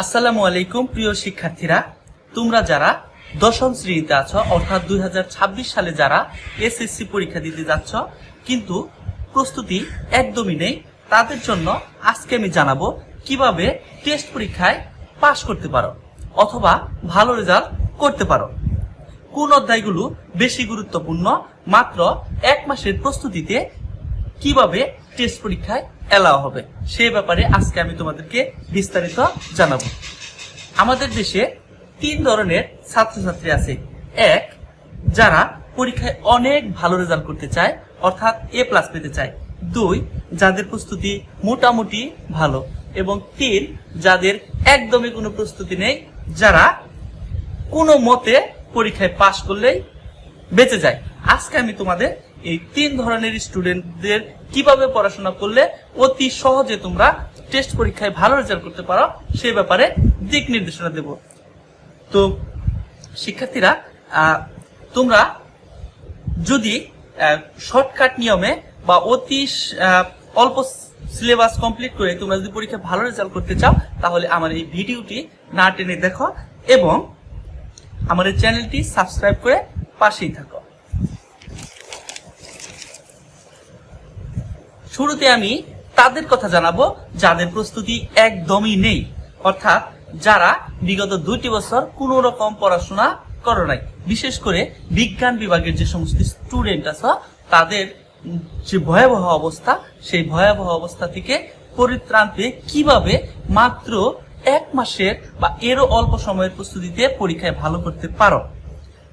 আসসালামু আলাইকুম, প্রিয় শিক্ষার্থীরা। তোমরা যারা দশম শ্রেণীতে আছো, অর্থাৎ দু হাজার ছাব্বিশ সালে যারা এসএসসি পরীক্ষা দিতে যাচ্ছ, কিন্তু প্রস্তুতি একদমই নেই, তাদের জন্য আজকে আমি জানাব কীভাবে টেস্ট পরীক্ষায় পাশ করতে পারো অথবা ভালো রেজাল্ট করতে পারো। কোন অধ্যায়গুলো বেশি গুরুত্বপূর্ণ, মাত্র এক মাসের প্রস্তুতিতে কীভাবে টেস্ট পরীক্ষায় এলাও হবে? সে ব্যাপারে আজকে আমি তোমাদেরকে বিস্তারিত জানাব। আমাদের দেশে তিন ধরনের ছাত্রছাত্রী আছে। এক, যারা পরীক্ষায় অনেক ভালো রেজাল্ট করতে চায়, অর্থাৎ এ প্লাস পেতে চায়। দুই, যাদের প্রস্তুতি মোটামুটি ভালো। এবং তিন, যাদের একদমই কোনো প্রস্তুতি নেই, যারা কোনো মতে পরীক্ষায় পাশ করলেই বেঁচে যায়। আজকে আমি তোমাদের এই তিন ধরনের স্টুডেন্টদের কীভাবে পড়াশোনা করলে অতি সহজে তোমরা টেস্ট পরীক্ষায় ভালো রেজাল্ট করতে পারো, সে ব্যাপারে দিক নির্দেশনা দেব। তো, শিক্ষার্থীরা তোমরা যদি শর্টকাট নিয়মে বা অতি অল্প সিলেবাস কমপ্লিট করে তোমরা যদি পরীক্ষায় ভালো রেজাল্ট করতে চাও, তাহলে আমার এই ভিডিওটি না টেনে দেখো এবং আমাদের চ্যানেলটি সাবস্ক্রাইব করে পাশেই থাকো। শুরুতে আমি তাদের কথা জানাব, যাদের প্রস্তুতি একদমই নেই। অর্থাৎ যারা বিগত দুইটি বছর কোনো রকম পড়াশোনা করো নাই। বিশেষ করে বিজ্ঞান বিভাগের যে সমস্ত স্টুডেন্ট আছে, তাদের যে ভয়াবহ অবস্থা, সেই ভয়াবহ অবস্থা থেকে পরিত্রাণ পেয়ে কীভাবে মাত্র এক মাসের বা এরও অল্প সময়ের প্রস্তুতিতে পরীক্ষায় ভালো করতে পারো।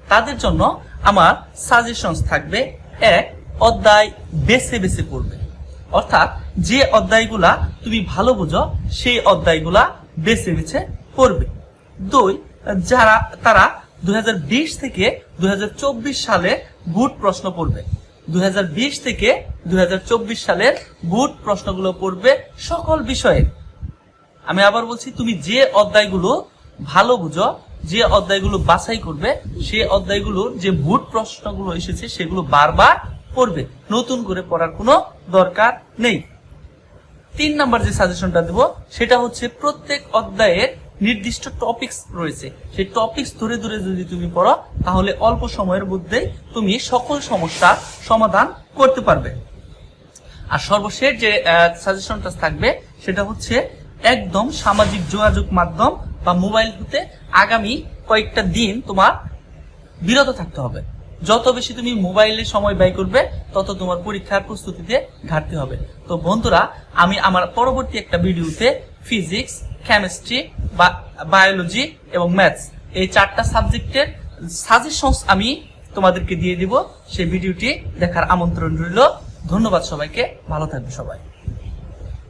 তাদের জন্য আমার সাজেশন থাকবে, এক, অধ্যায় বেছে বেছে পড়বে। অর্থাৎ যে অধ্যায়গুলা তুমি ভালো বুঝো, সেই অধ্যায়গুলা বেছে বেছে পড়বে। দুই, যারা, তারা দুই হাজার বিশ থেকে দুই হাজার চব্বিশ সালে বুট প্রশ্ন পড়বে। দুই হাজার বিশ থেকে দুই হাজার চব্বিশ সালের বুট প্রশ্নগুলো পড়বে সকল বিষয়ে। আমি আবার বলছি, তুমি যে অধ্যায়গুলো ভালো বুঝো, যে অধ্যায়গুলো বাছাই করবে, সে অধ্যায়গুলোর যে বুট প্রশ্নগুলো এসেছে, সেগুলো বারবার পড়বে নতুন করে পড়ার কোনো দরকার নেই। তিন নাম্বার যে সাজেশনটা দেব, সেটা হচ্ছে প্রত্যেক অধ্যায়ের নির্দিষ্ট টপিকস রয়েছে। সেই টপিকস ধরে ধরে যদি তুমি পড়ো, তাহলে অল্প সময়ের মধ্যেই তুমি সকল সমস্যার সমাধান করতে পারবে। আর সর্বশেষ যে সাজেশনটা থাকবে, সেটা হচ্ছে একদম সামাজিক যোগাযোগ মাধ্যম বা মোবাইল হতে আগামী কয়েকটা দিন তোমার বিরত থাকতে হবে। যত বেশি তুমি মোবাইলে সময় ব্যয় করবে, তত তোমার পরীক্ষার প্রস্তুতিতে ঘাটতি হবে। তো বন্ধুরা, আমি আমার পরবর্তী একটা ভিডিওতে ফিজিক্স কেমিস্ট্রি বা বায়োলজি এবং ম্যাথস এই চারটা সাবজেক্টের সাজেশনস আমি তোমাদেরকে দিয়ে দিব। সেই ভিডিওটি দেখার আমন্ত্রণ রইল। ধন্যবাদ সবাইকে। ভালো থাকবে সবাই।